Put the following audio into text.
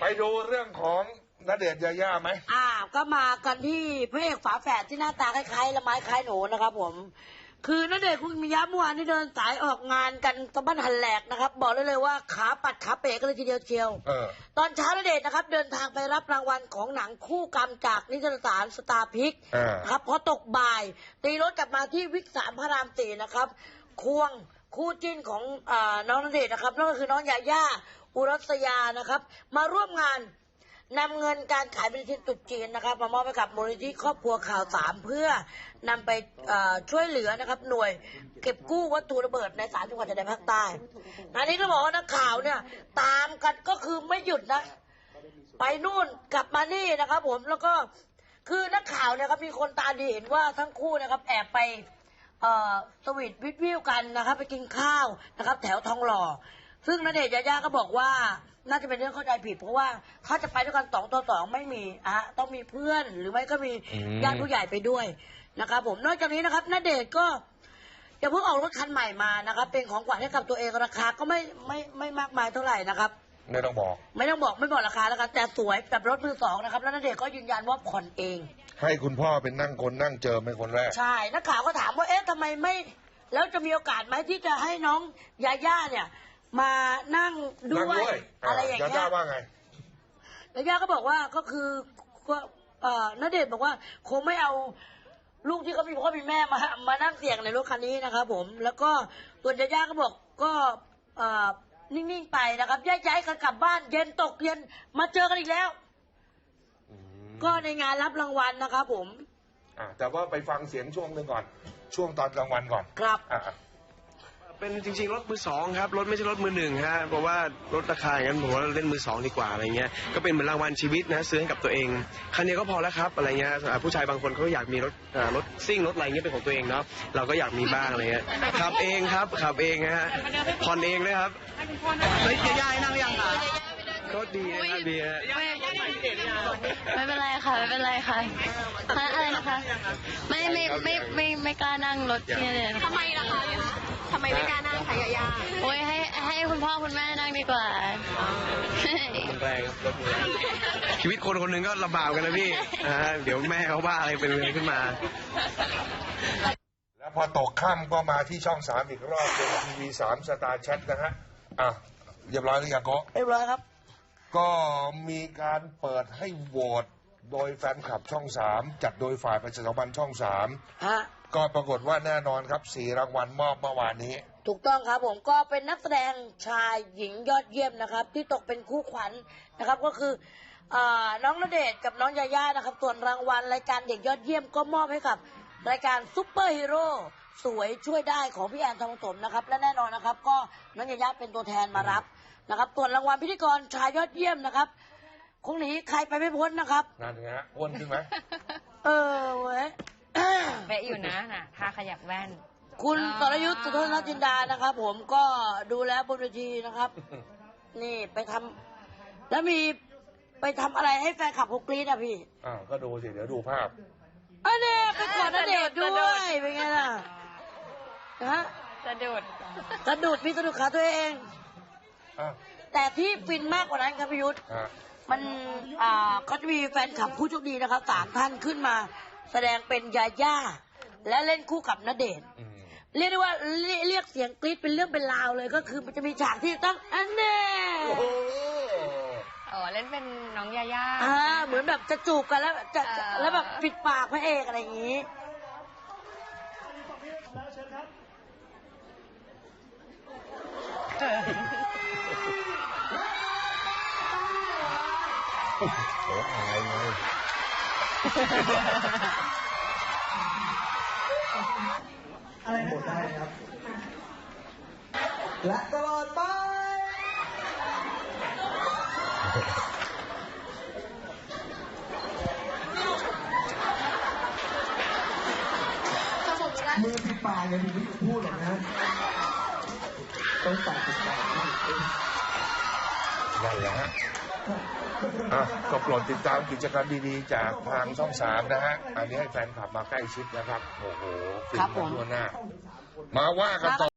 ไปดูเรื่องของณเดชน์ยาย่าไหมอ่า ก็มากันที่พระเอกฝาแฝดที่หน้าตาคล้ายๆละไม้คล้ายหนูนะครับผม คือณเดชน์คุณมียะเมื่อวานที่เดินสายออกงานกันตะบ้านหันแหลกนะครับ บอกได้เลยว่าขาปัดขาเป๋กันเลยทีเดียวเชียว เออ ตอนเช้าณเดชน์นะครับ เดินทางไปรับรางวัลของหนังคู่กรรมจากนิตยสารสตาร์พิกอ่าครับพอตกบ่าย ตีรถกลับมาที่วิกสามพระรามสี่นะครับ ควง คู่จิ้นของอน้องณเดชนะครับนั่นก็คือน้องยาย่าอุรัสยานะครับ มาร่วมงานนำเงินการขายปฏิทินตรุษจีนนะครับ มามอบให้กับมูลนิธิครอบครัวข่าวสามเพื่อนำไปช่วยเหลือนะครับ หน่วยเก็บกู้วัตถุระเบิดในสามจังหวัดชายแดนภาคใต้อันนี้ก็บอกว่านักข่าวเนี่ย ตามกันก็คือไม่หยุดนะ ไปนู่นกลับมานี่นะครับ ผมแล้วก็คือนักข่าวเนี่ยครับมีคนตาดีเห็นว่าทั้งคู่นะครับ แอบไป เอ่อสวีทวิทวิวกันนะครับ ไปกินข้าวนะครับ แถวทองหล่อ ซึ่งณเดชน์ยายาก็บอกว่า น่าจะเป็นเรื่องเข้าใจผิด เพราะว่าถ้าจะไปด้วยกันสองต่อสองไม่มีอะต้องมีเพื่อนหรือไม่ก็มีอืม ญาติผู้ใหญ่ไปด้วยนะครับ ผมนอกจากนี้นะครับณเดชน์ก็จะเพิ่งออกรถคันใหม่มานะครับ เป็นของขวัญให้กับตัวเองราคาก็ไม่ไม่ไม่มากมายเท่าไหร่นะครับ ไม่ต้องบอก ไม่ต้องบอกไม่บอกราคาแล้วกันแต่สวยแบบรถมือสองนะครับ แล้วนัเดชน์ก็ยืนยันว่าผ่อนเอง ให้คุณพ่อเป็นนั่งคนนั่งเจอเป็นคนแรก ใช่ นักข่าวก็ถามว่าเอ๊ะทำไมไม่ แล้วจะมีโอกาสไหมที่จะให้น้องยาย่าเนี่ย มานั่งด้นั่งวยด้วยอะไรอย่างยาเงี้ย่ายว่าไงยาย่าก็บอกว่าก็คือก็เอ่อณเดชน์บอกว่าคงไม่เอาลูกที่เขามีพ่อมีแม่มามานั่งเสี่ยงในรถคันนี้นะครับผม แล้วก็ตัวยาย่าก็บอกก็เอ่อ นิ่งๆไปนะครับแยกย้ายกันกลับบ้าน เย็นตกเย็นมาเจอกันอีกแล้วก็ในงานรับรางวัลนะครับผมอะแต่ว่าไปฟังเสียงช่วงหนึ่งก่อน ช่วงตอนกลางวันก่อนครับ อะอะ เป็นจริงๆรถมือสองครับรถไม่ใช่รถมือหนึ่งฮะเพราะว่ารถราคาอย่างนั้นผมว่าเล่นมือสองดีกว่าอะไรเงี้ยก็เป็นเหมือนรางวัลชีวิตนะซื้อให้กับตัวเองคันเดียวก็พอแล้วครับอะไรเงี้ยอ่าผู้ชายบางคนเขาอยากมีรถอ่ารถซิ่งรถอะไรเงี้ยเป็นของตัวเองเนาะเราก็อยากมีบ้างอะไรเงี้ยขับเองครับขับเองฮะผ่อนเองเลยครับเฮ้ยจะย้ายนั่งยังอะก็ดีนะครับดีฮะ ไม่เป็นไรค่ะ ไม่เป็นไรค่ะฮะอะไรนะคะ ไม่ไม่ไม่ไม่ไม่กล้านั่งรถที่นี่ทำไมล่ะคะ ทำไมไม่กล้านั่งคะยายาโอ้ยให้ให้คุณพ่อคุณแม่นั่งดีกว่ามันแรงครับรถมือชีวิตคนคนหนึ่งก็ลำบากกันนะพี่อ่าเดี๋ยวแม่เขาว่าอะไรเป็นอะไรขึ้นมา แล้วพอตกค่ำก็มาที่ช่องสามอีกรอบเป็นทีวีสามสตาร์แชทนะฮะ อะ เรียบร้อยหรือยังโกะเรียบร้อยครับ ก็มีการเปิดให้โหวต โดยแฟนคลับช่องสามจัดโดยฝ่ายประชาสัมพันธ์ช่องสามฮะ ก็ปรากฏว่าแน่นอนครับสี่รางวัลมอบเมื่อวานนี้ ถูกต้องครับผมก็เป็นนักแสดงชายหญิงยอดเยี่ยมนะครับ ที่ตกเป็นคู่ขวัญนะครับก็คืออาน้องณเดชน์กับน้องยาย่านะครับ ส่วนรางวัลรายการเด็กยอดเยี่ยมก็มอบให้กับ รายการซุปเปอร์ฮีโร่สวยช่วยได้ของพี่แอนทองผสมนะครับ และแน่นอนนะครับ ก็น้องยาย่าเป็นตัวแทนมารับนะครับส่วนรางวัลพิธีกรชายยอดเยี่ยมนะครับ คงหนีใครไปไม่พ้นนะครับ นั่นไงฮะอ้วนขึ้นไหม เออเว้ยเป๊ะอยู่นะน่ะทาขยับแว่น คุณสรยุทธ์สุทนจินดานะครับ ผมก็ดูแลบนเวทีนะครับ นี่ไปทำแล้วมีไปทำอะไรให้แฟนคลับเขากรี๊ดอะพี่อ่าวก็ดูสิ เดี๋ยวดูภาพ อันนี้ไปกอดณเดชน์ด้วยเป็นไงล่ะนะฮะสะดุดสะดุดมีสะดุดขาตัวเอง อะแต่ที่ฟินมากกว่านั้นครับพี่ยุทธ ฮะ มันอ่าเขาจะมีแฟนคลับผู้โชคดีนะครับสามท่านขึ้นมา แสดงเป็นยาย่า และเล่นคู่กับณเดชน์อืมเรียกได้ว่าเรียเรียกเสียงกรี๊ดเป็นเรื่องเป็นราวเลยก็คือมันจะมีฉากที่ต้องอันแน่โอ้โหอ๋อเล่นเป็นน้องยาย่า อ่าเหมือนแบบจะจูบกันแล้วจะจะเออแล้วแบบปิดปากพระเอกอะไรอย่างนี้ โอ้อายเลยและตลอดไป มือปิดปลากเนี่ยมึงไม่พูดหรอกนะ ต้องตัดปิดปากนั่นแหละ อะก็โปรดติดตามกิจกรรมดีๆ จากทางช่องสามนะฮะ อันนี้ให้แฟนคลับมาใกล้ชิดนะครับ โอ้โหฟินครับผกันมทั่วหน้า มาว่ากันต่อ